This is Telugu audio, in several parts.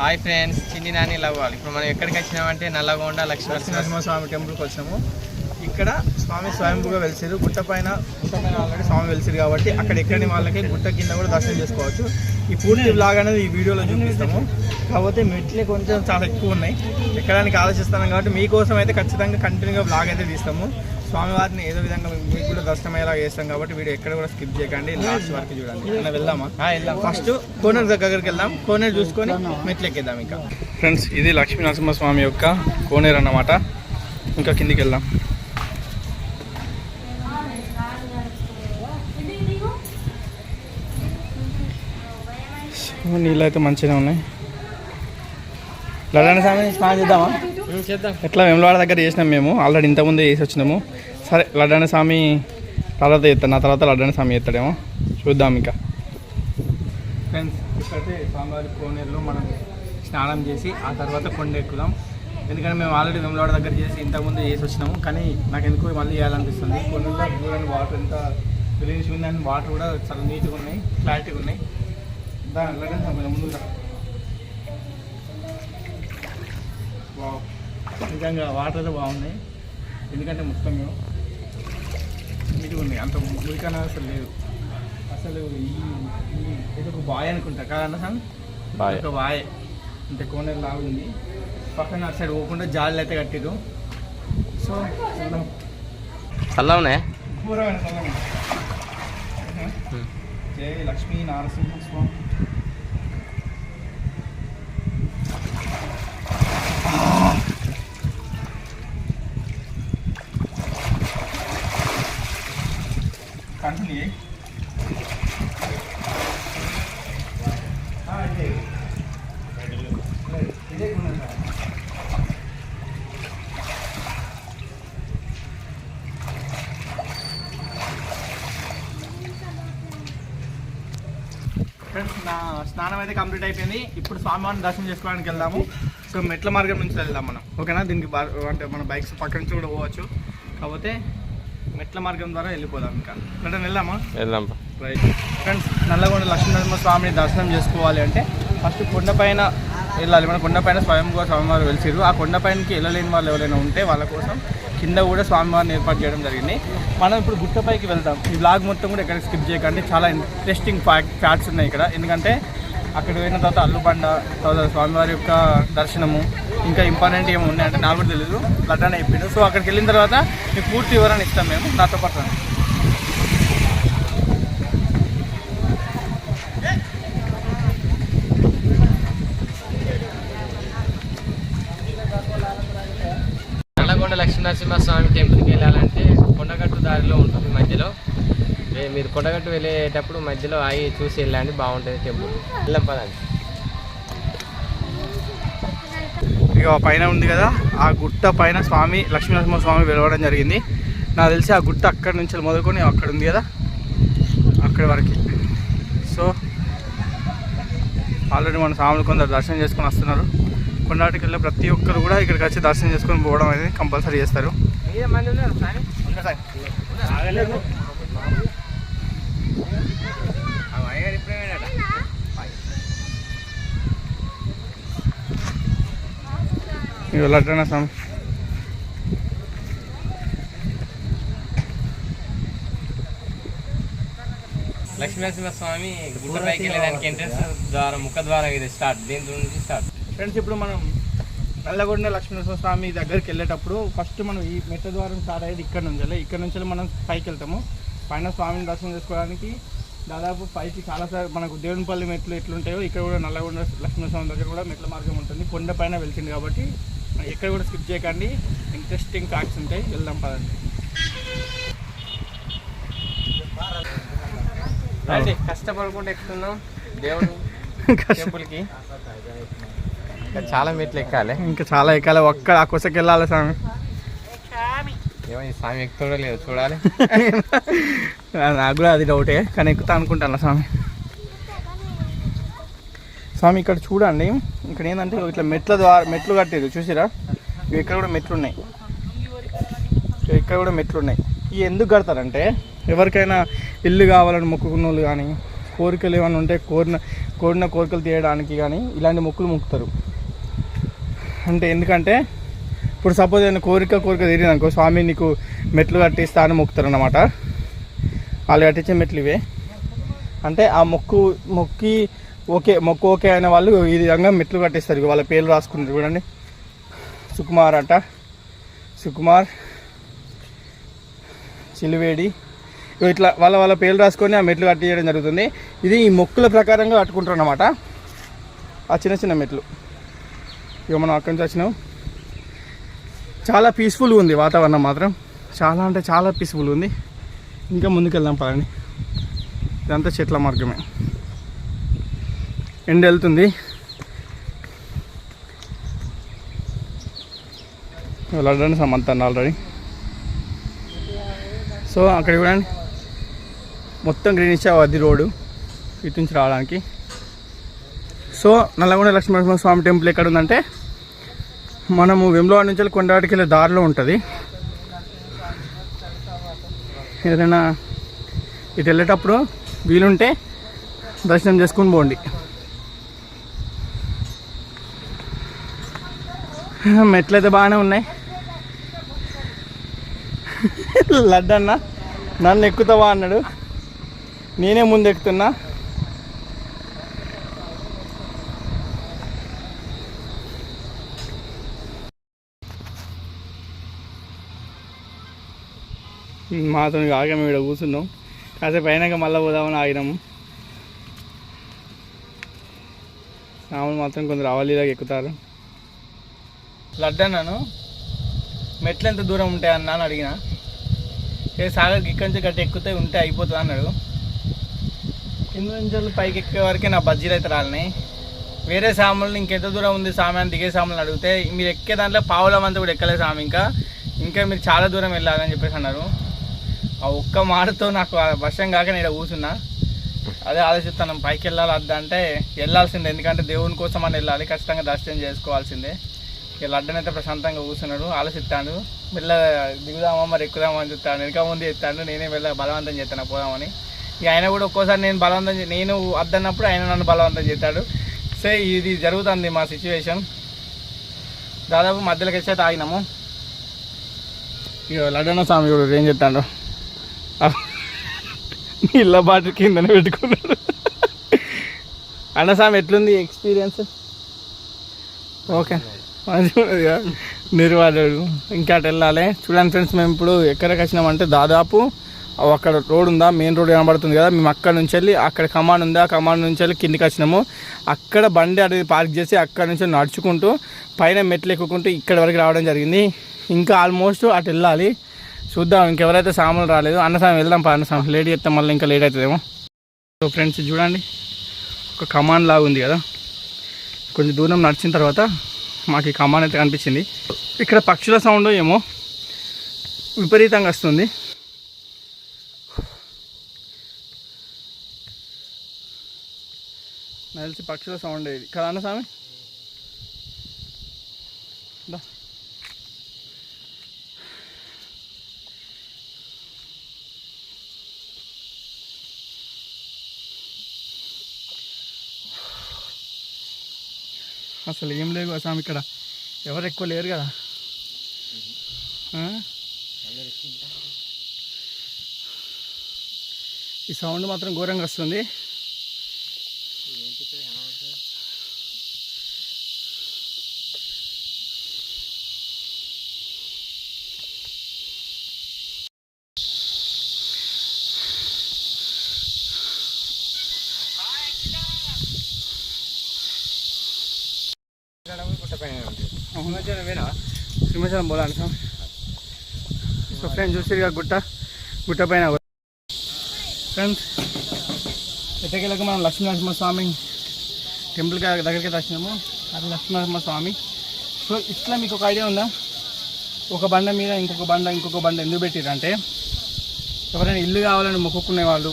హాయ్ ఫ్రెండ్స్ చిన్ని నాని లవ్వాలి ఇప్పుడు మనం ఎక్కడికి వచ్చినామంటే నల్లగొండ లక్ష్మీ నరసింహస్వామి టెంపుల్కి వచ్చాము. ఇక్కడ స్వామి స్వయంభూగా వెలిసారు గుట్ట పైన గుట్ట పైన ఆల్రెడీ స్వామి వెలిసారు కాబట్టి అక్కడ ఎక్కడి వాళ్ళకి గుట్ట కింద కూడా దర్శనం చేసుకోవచ్చు. ఈ పూర్తి బ్లాగ్ అనేది ఈ వీడియోలో చూపిస్తాము. కాకపోతే మెట్లే కొంచెం చాలా ఎక్కువ ఉన్నాయి. ఎక్కడానికి ఆలోచిస్తున్నాం కాబట్టి మీకోసం అయితే ఖచ్చితంగా కంటిన్యూగా బ్లాగ్ అయితే తీస్తాము. స్వామివారిని ఏదో విధంగా మీకు కూడా దర్శనమయ్యేలా చేస్తాం కాబట్టి వీడియో ఎక్కడ కూడా స్కిప్ చేయకండి. లాస్ట్ వరకు చూడండి. అన్న వెళ్దామా? వెళ్దాం. ఫస్ట్ కోనేరు దగ్గరికి వెళ్దాం. కోనేరు చూసుకొని మెట్లు ఎక్కిద్దాం ఇంకా. ఫ్రెండ్స్ ఇది లక్ష్మీ నరసింహస్వామి యొక్క కోనేరు అన్నమాట. ఇంకా కిందికి వెళ్దాం. నీళ్ళు అయితే మంచిగా ఉన్నాయి. లడాన స్వామి స్నానం చేద్దామా? ఎట్లా వెమ్లవాడ దగ్గర చేసినాం మేము. ఆల్రెడీ ఇంతకుముందే చేసి వచ్చినాము. సరే లడ్డాన స్వామి తర్వాత చేస్తాను నా తర్వాత లడ్డాన స్వామి చేస్తాడేమో చూద్దాం ఇంకా. ఫ్రెండ్స్ ఇక్కడైతే స్వామివారి కోనేరులో మనం స్నానం చేసి ఆ తర్వాత కొండ ఎక్కుదాం ఎందుకంటే మేము ఆల్రెడీ వెమ్లవాడ దగ్గర చేసి ఇంతకుముందు చేసి వచ్చినాము. కానీ నాకు ఎందుకో మళ్ళీ చేయాలనిపిస్తుంది. కొండలో దూరాన్ని వాటర్ ఎంత గ్రీనిష్ ఉంది అండ్ వాటర్ కూడా చాలా నీట్గా ఉన్నాయి క్లారిటీగా ఉన్నాయి. దాని లడ్డాన స్వామి ముందు రా. వావ్ నిజంగా వాటర్ అయితే బాగున్నాయి. ఎందుకంటే మొత్తం మేము నీట్గా ఉన్నాయి అంత మురికన అసలు లేదు. అసలు ఈ ఇది ఒక బాయ్ అనుకుంటా. కాదన్న సార్ బాయ్. ఒక బాయ్. అంటే కోనేరు లాగా ఉంది. పక్కన అటు సైడ్ పోకుండా జాలీలు అయితే కట్టిరు సో చూద్దాం. చల్ల ఉన్నాయా ఘోరమైన స్థలం. జై లక్ష్మీ నారసింహ స్వామి. కంటిన్యూ ఫ్రెండ్స్ నా స్నానం అయితే కంప్లీట్ అయిపోయింది. ఇప్పుడు స్వామివారిని దర్శనం చేసుకోవడానికి వెళ్దాము. సో మెట్ల మార్గం నుంచి వెళ్దాం మనం. ఓకేనా? దీనికి అంటే మన బైక్స్ పక్క నుంచి కూడా పోవచ్చు. కాకపోతే మెట్ల మార్గం ద్వారా వెళ్ళిపోదాం ఇంకా. అంటే వెళ్దామా? వెళ్దాం. రైట్ ఫ్రెండ్స్ నల్లగొండ లక్ష్మీనరసింహ స్వామిని దర్శనం చేసుకోవాలి అంటే ఫస్ట్ కొండపైన వెళ్ళాలి. మన కొండపైన స్వయంగా స్వామివారు వెలిసిరు ఆ కొండపైనకి వెళ్ళలేని వాళ్ళు ఎవరైనా ఉంటే వాళ్ళ కోసం కింద కూడా స్వామివారిని ఏర్పాటు చేయడం జరిగింది. మనం ఇప్పుడు గుట్టపైకి వెళ్దాం. ఈ బ్లాగ్ మొత్తం కూడా ఎక్కడ స్కిప్ చేయకండి. చాలా ఇంట్రెస్టింగ్ ఫ్యాక్ట్ ఫ్యాక్ట్స్ ఉన్నాయి ఇక్కడ. ఎందుకంటే అక్కడ పోయిన తర్వాత అల్లుబండ తర్వాత స్వామివారి యొక్క దర్శనము ఇంకా ఇంపార్టెంట్ ఏమి ఉన్నాయంటే నాకు కూడా తెలియదు లడ్డానే అయిపోయింది సో అక్కడికి వెళ్ళిన తర్వాత మీకు పూర్తి వివరణ ఇస్తాం మేము. నాతో పాటు రండి. లక్ష్మీనరసింహస్వామి టెంపుల్కి వెళ్ళాలంటే కొండగట్టు దారిలో ఉంటుంది మధ్యలో. మీరు కొండగట్టు వెళ్ళేటప్పుడు మధ్యలో ఆగి చూసి వెళ్ళండి బాగుంటుంది టెంపుల్. వెళ్ళం పదండి. ఇక పైన ఉంది కదా ఆ గుట్ట పైన స్వామి లక్ష్మీనరసింహ స్వామి వెలవడం జరిగింది. నాకు తెలిసి ఆ గుట్ట అక్కడి నుంచి మొదలుకొని అక్కడ ఉంది కదా అక్కడి వరకు. సో ఆల్రెడీ మన స్వాములు కొందరు దర్శనం చేసుకొని వస్తున్నారు. కొండాటికి వెళ్ళే ప్రతి ఒక్కరు కూడా ఇక్కడికి వచ్చి దర్శనం చేసుకొని పోవడం అనేది కంపల్సరీ చేస్తారు. ఇక లడ్డన స్వామి. వెళ్ళడానికి ఎంట్రెన్స్ ద్వారం ముఖ ద్వారం ఇది స్టార్ట్ దీని నుంచి స్టార్ట్ ఫ్రెండ్స్ ఇప్పుడు మనం నల్లగొండ లక్ష్మీనరసింహ స్వామి దగ్గరికి వెళ్ళేటప్పుడు ఫస్ట్ మనం ఈ మెట్ట ద్వారం స్టార్ట్ అయ్యేది ఇక్కడ నుంచి వెళ్ళి ఇక్కడ నుంచి మనం పైకి వెళ్తాము. పైన స్వామిని దర్శనం చేసుకోవడానికి దాదాపు పైకి చాలాసార్లు మనకు దేవునిపల్లి మెట్లు ఎట్లుంటాయో ఇక్కడ కూడా నల్లగొండ లక్ష్మీనరసింహ దగ్గర కూడా మెట్ల మార్గం ఉంటుంది. కొండ పైన వెళ్తుంది కాబట్టి ఎక్కడ కూడా స్కిప్ చేయకండి. ఇంట్రెస్టింగ్ ఫ్యాక్ట్స్ ఉంటాయి. వెళ్దాం పదండి. రండి కష్టపడుకుంటూ ఎక్కుతున్నాం. దేవుడు టెంపుల్కి. ఇంకా చాలా మెట్లు ఎక్కాలి. ఇంకా చాలా ఎక్కాలి. ఒక్క ఆ కొసకి వెళ్ళాలి స్వామి? ఏమో ఈ స్వామి ఎక్కుతాడో లేదో చూడాలి. నాకు కూడా అది డౌటే కానీ ఎక్కుతా అనుకుంటాను స్వామి. స్వామి ఇక్కడ చూడండి. ఇక్కడ ఏంటంటే ఇట్లా మెట్ల ద్వారా మెట్లు కట్టేది చూసిరా? ఇవి ఇక్కడ కూడా మెట్లు ఉన్నాయి ఇక్కడ కూడా మెట్లు ఉన్నాయి ఇవి ఎందుకు కడతారంటే ఎవరికైనా ఇల్లు కావాలని మొక్కుకున్న వాళ్ళు కానీ కోరికలు ఏమైనా ఉంటే కోరిన కోరిన కోరికలు తీయడానికి కానీ ఇలాంటి మొక్కులు మొక్కుతారు. అంటే ఎందుకంటే ఇప్పుడు సపోజ్ ఏదైనా కోరిక కోరిక తీరింది అనుకో స్వామి నీకు మెట్లు కట్టిస్తా అని మొక్కుతారు అన్నమాట వాళ్ళు కట్టించే మెట్లు ఇవే. అంటే ఆ మొక్కు మొక్కి ఓకే మొక్కు ఓకే అయిన వాళ్ళు ఈ విధంగా మెట్లు కట్టేస్తారు. వాళ్ళ పేర్లు రాసుకుంటారు చూడండి. సుకుమార్ అంట. సుకుమార్ చిలువేడి. ఇట్లా వాళ్ళ వాళ్ళ పేర్లు రాసుకొని ఆ మెట్లు కట్టేయడం జరుగుతుంది. ఇది ఈ మొక్కుల ప్రకారంగా కట్టుకుంటారు అన్నమాట ఆ చిన్న చిన్న మెట్లు. ఇక మనం అక్కడి నుంచి వచ్చినాం. చాలా పీస్ఫుల్గా ఉంది వాతావరణం మాత్రం. చాలా అంటే చాలా పీస్ఫుల్ ఉంది. ఇంకా ముందుకు వెళ్దాం పదండి. ఇదంతా చెట్ల మార్గమే. ఎండ వెళ్తుంది. వెళ్ళడానికి సమంతాన్ని ఆల్రెడీ సో అక్కడ చూడండి. మొత్తం గ్రీనిష్ అది రోడ్డు. ఇటు నుంచి రావడానికి. సో నల్లగొండ లక్ష్మీనరసింహ స్వామి టెంపుల్ ఎక్కడ ఉందంటే మనము వెమ్లవాడ నుంచి వెళ్ళి కొండవాటికి వెళ్ళే దారిలో ఉంటుంది. ఏదైనా ఇటు వెళ్ళేటప్పుడు వీలుంటే దర్శనం చేసుకుని పోండి. మెట్లు అయితే బాగానే ఉన్నాయి. లడ్డన్న నన్ను ఎక్కుతావా అన్నాడు. నేనే ముందు ఎక్కుతున్నా. మాతో ఆగాము ఇక్కడ కూర్చున్నాం. కాసేపు అయినాక మళ్ళీ పోదామని ఆగినాము. రాములు మాత్రం కొందరు అవలీలాగా ఎక్కుతారు. లడ్డన్నాను మెట్లు ఎంత దూరం ఉంటాయి అన్న అని అడిగిన. ఏ సాగర్కి ఇక్కడి నుంచి గట్టి ఎక్కుతే ఉంటే అయిపోతుంది అన్నాడు. కింద నుంచి పైకి ఎక్కే వరకే నా బజ్జీలు అయితే రాలినాయి. వేరే సాములు ఇంకెంత దూరం ఉంది సామి అని దిగే సాములను అడిగితే మీరు ఎక్కే దాంట్లో పావులం అంతా కూడా ఎక్కలేదు సామి ఇంకా. ఇంకా మీరు చాలా దూరం వెళ్ళాలని చెప్పేసి అన్నారు. ఆ ఒక్క మాటతో నాకు ఆ వర్షం కాక నేను కూర్చున్నా. అదే ఆలోచిస్తాను పైకి వెళ్ళాలి అంటే వెళ్ళాల్సిందే. ఎందుకంటే దేవుని కోసం అని వెళ్ళాలి ఖచ్చితంగా దర్శనం చేసుకోవాల్సిందే. ఇక లడ్డన్ అయితే ప్రశాంతంగా కూర్చున్నాడు ఆలోచిస్తాడు. మెల్ల దిగుదామా మరి ఎక్కుదామా అని చెప్తాను వెనక ముందు చెప్తాడు నేనే వెళ్ళ బలవంతం చేస్తాను పోదామని. ఇక ఆయన కూడా ఒక్కోసారి నేను బలవంతం చే- నేను వద్దన్నప్పుడు ఆయన నన్ను బలవంతం చేస్తాడు. సో ఇది జరుగుతుంది మా సిచ్యువేషన్. దాదాపు మధ్యలోకి వచ్చే తాగినాము ఇక లడ్డన్న స్వామి కూడా ఏం చెప్తాడు ఇళ్ళ బాటిల్ కిందనే పెట్టుకున్నాడు. అన్న స్వామి ఎట్లుంది ఎక్స్పీరియన్స్? ఓకే. మంచిగా ఉన్నది కదా నిర్వాడాడు ఇంకా అటు వెళ్ళాలి. చూడండి ఫ్రెండ్స్ మేము ఇప్పుడు ఎక్కడికి వచ్చినామంటే దాదాపు అక్కడ రోడ్ ఉందా? మెయిన్ రోడ్ కనబడుతుంది కదా. మేము అక్కడ నుంచి వెళ్ళి అక్కడ కమాండ్ ఉందా. కమాండ్ నుంచి వెళ్ళి కిందికి వచ్చినాము. అక్కడ బండి అడిగి పార్క్ చేసి అక్కడ నుంచి నడుచుకుంటూ పైన మెట్లు ఎక్కుకుంటూ ఇక్కడ వరకు రావడం జరిగింది. ఇంకా ఆల్మోస్ట్ అటు వెళ్ళాలి. చూద్దాం ఇంకెవరైతే సామాన్లు రాలేదు. అన్నసామి వెళ్దాం పా అన్నసామి లేట్ చేస్తాం మళ్ళీ ఇంకా లేట్ అవుతుందేమో. సో ఫ్రెండ్స్ చూడండి. ఒక కమాండ్ లాగా ఉంది కదా. కొంచెం దూరం నడిచిన తర్వాత మాకు ఈ కమాన్ అయితే కనిపించింది. ఇక్కడ పక్షుల సౌండ్ ఏమో విపరీతంగా వస్తుంది. నాకు తెలిసి పక్షుల సౌండ్ ఇది. కదా అన్న స్వామి? అసలు ఏం లేవు స్వామి ఇక్కడ. ఎవరు ఎక్కువ లేరు కదా. ఆ? ఈ సౌండ్ మాత్రం ఘోరంగా వస్తుంది. సింహాచలం పోలాలి సార్ సో ఫ్రెండ్స్ చూసిరుగా గుట్ట? గుట్ట పైన ఫ్రెండ్స్ ఎట్టకెళ్ళక మనం లక్ష్మీనరసింహ స్వామి టెంపుల్కి దగ్గరికి వచ్చినాము అది లక్ష్మీనరసింహ స్వామి. సో ఇట్లా మీకు ఒక ఐడియా ఉందా? ఒక బండ మీద ఇంకొక బండ ఇంకొక బండ ఎందుకు పెట్టిరంటే ఎవరైనా ఇల్లు కావాలని మొక్కుకునే వాళ్ళు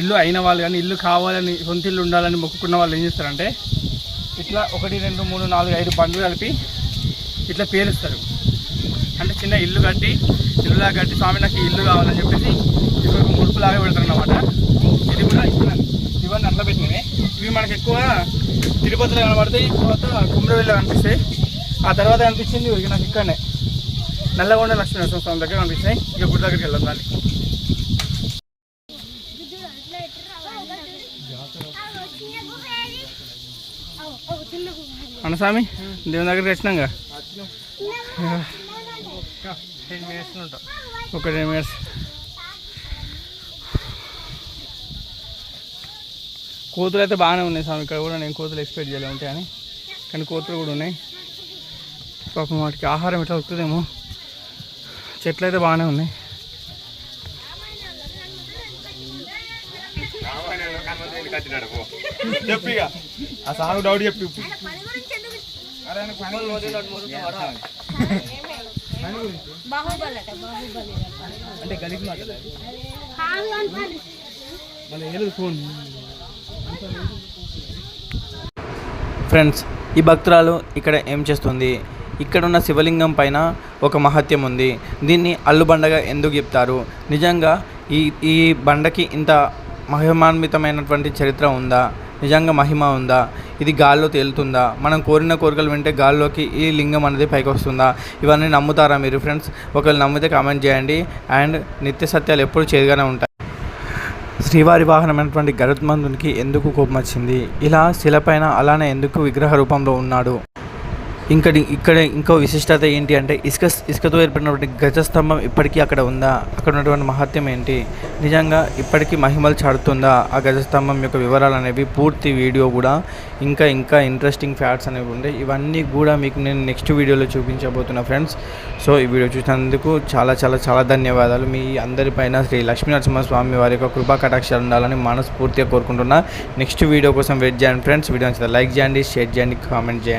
ఇల్లు అయిన వాళ్ళు కానీ ఇల్లు కావాలని సొంత ఇల్లు ఉండాలని మొక్కుకున్న వాళ్ళు ఏం చేస్తారంటే ఇట్లా ఒకటి రెండు మూడు నాలుగు ఐదు బండ్లు కలిపి ఇట్లా పేలుస్తారు. అంటే చిన్న ఇల్లు కట్టి ఇల్లులా కట్టి స్వామి నాకు ఇల్లు కావాలని చెప్పేసి ఇక్కడ ఒక ముడుపులాగా పెడతారు అన్నమాట ఇది కూడా ఇక్కడ ఇవన్నీ అట్లా పెట్టినవి. ఇవి మనకు ఎక్కువ తిరుపతిలో కనబడతాయి తర్వాత కుమ్రవెల్లి కనిపిస్తాయి. ఆ తర్వాత కనిపించింది ఇక నాకు ఇక్కడనే. నల్లగొండ లక్ష్మీనరసింహ స్వామి దగ్గర కనిపిస్తాయి. ఇక గుడి దగ్గరికి వెళ్దాం స్వామి అన్నస్వామి దేవుని దగ్గరికి వచ్చినాక ఒక టెన్ మినిట్స్. కోతులు అయితే బాగానే ఉన్నాయి స్వామి ఇక్కడ కూడా నేను కోతులు ఎక్స్పెక్ట్ చేయలే ఉంటాయని. కానీ కోతులు కూడా ఉన్నాయి. పాపం వాటికి ఆహారం ఎట్లా వస్తుందేమో చెట్లు అయితే బాగానే ఉన్నాయి. చెప్పిగా ఆ సాగు డౌట్ చెప్పి అరే ఆయనకు పని ఉంది. బాహుబలి అట బాహుబలి అంటే. గలీజ్ మాట్లాడాలి కాదు? అంటారు మళ్ళీ ఏదో ఫోన్. ఫ్రెండ్స్ ఈ భక్తురాలు ఇక్కడ ఏం చేస్తుంది? ఇక్కడ ఉన్న శివలింగం పైన ఒక మహత్యం ఉంది. దీన్ని అల్లుబండగా ఎందుకు చెప్తారు? నిజంగా ఈ ఈ బండకి ఇంత మహిమాన్వితమైనటువంటి చరిత్ర ఉందా? నిజంగా మహిమ ఉందా? ఇది గాల్లో తేలుతుందా? మనం కోరిన కోరికలు వింటే గాల్లోకి ఈ లింగం అనేది పైకి వస్తుందా? ఇవన్నీ నమ్ముతారా మీరు ఫ్రెండ్స్? ఒకవేళ నమ్మితే కామెంట్ చేయండి. అండ్ నిత్య సత్యాలు ఎప్పుడు చేదుగానే ఉంటాయి. శ్రీవారి వాహనమైనటువంటి గరుత్మంతునికి ఎందుకు కోపం వచ్చింది? ఇలా శిలపైన అలానే ఎందుకు విగ్రహ రూపంలో ఉన్నాడు? ఇంకా ఇక్కడ ఇంకో విశిష్టత ఏంటి అంటే ఇసుక ఇసుకతో ఏర్పడినటువంటి గజస్తంభం ఇప్పటికీ అక్కడ ఉందా? అక్కడ ఉన్నటువంటి మహత్యం ఏంటి? నిజంగా ఇప్పటికీ మహిమలు చాడుతుందా ఆ గజస్తంభం యొక్క వివరాలు అనేవి? పూర్తి వీడియో కూడా ఇంకా ఇంకా ఇంట్రెస్టింగ్ ఫ్యాక్ట్స్ అనేవి ఉంటాయి ఇవన్నీ కూడా మీకు నేను నెక్స్ట్ వీడియోలో చూపించబోతున్నా ఫ్రెండ్స్. సో ఈ వీడియో చూసినందుకు చాలా చాలా చాలా ధన్యవాదాలు. మీ అందరిపైన శ్రీ లక్ష్మీనరసింహ స్వామి వారి యొక్క కృపా కటాక్షాలు ఉండాలని మనస్ఫూర్తిగా కోరుకుంటున్నా. నెక్స్ట్ వీడియో కోసం వెయిట్ చేయండి ఫ్రెండ్స్. వీడియో నచ్చితే లైక్ చేయండి షేర్ చేయండి కామెంట్ చేయండి.